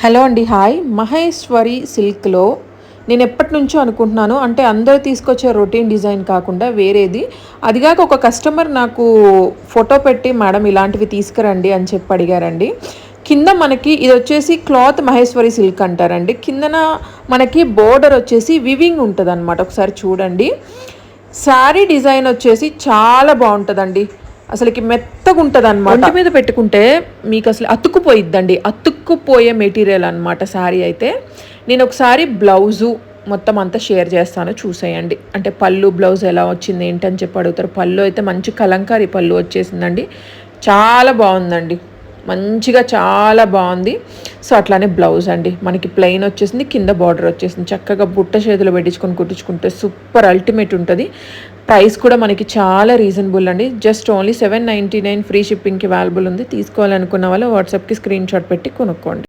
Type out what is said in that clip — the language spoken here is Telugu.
హలో అండి హాయ్. మహేశ్వరి సిల్క్లో నేను ఎప్పటి నుంచో అనుకుంటున్నాను అంటే అందరూ తీసుకొచ్చే రొటీన్ డిజైన్ కాకుండా వేరేది. అదిగాక ఒక కస్టమర్ నాకు ఫోటో పెట్టి మేడం ఇలాంటివి తీసుకురండి అని చెప్పి అడిగారండి. కింద మనకి ఇది వచ్చేసి క్లాత్ మహేశ్వరి సిల్క్ అంటారండి. కిందన మనకి బోర్డర్ వచ్చేసి వివింగ్ ఉంటుంది అనమాట ఒకసారి చూడండి. శారీ డిజైన్ వచ్చేసి చాలా బాగుంటుందండి. అసలుకి మెత్తగా ఉంటుంది అనమాట మీద పెట్టుకుంటే మీకు అసలు అతుక్కుపోయిద్దండి. అతుక్కుపోయే మెటీరియల్ అనమాట శారీ అయితే. నేను ఒకసారి బ్లౌజు మొత్తం అంతా షేర్ చేస్తాను చూసేయండి. అంటే పళ్ళు బ్లౌజ్ ఎలా వచ్చింది ఏంటని చెప్పి అడుగుతారు. పళ్ళు అయితే మంచి కలంకారీ పళ్ళు వచ్చేసిందండి. చాలా బాగుందండి. మంచిగా చాలా బాగుంది. సో అట్లానే బ్లౌజ్ అండి. మనకి ప్లెయిన్ వచ్చేసింది కింద బార్డర్ వచ్చేసింది. చక్కగా బుట్ట చేతిలో పెట్టించుకొని కుట్టించుకుంటే సూపర్ అల్టిమేట్ ఉంటుంది. ప్రైస్ కూడా మనకి చాలా రీజనబుల్ అండి. Just only seven ninety nine free షిప్పింగ్కి available ఉంది. తీసుకోవాలనుకున్న వాళ్ళు వాట్సాప్కి స్క్రీన్ షాట్ పెట్టి కొనుక్కోండి.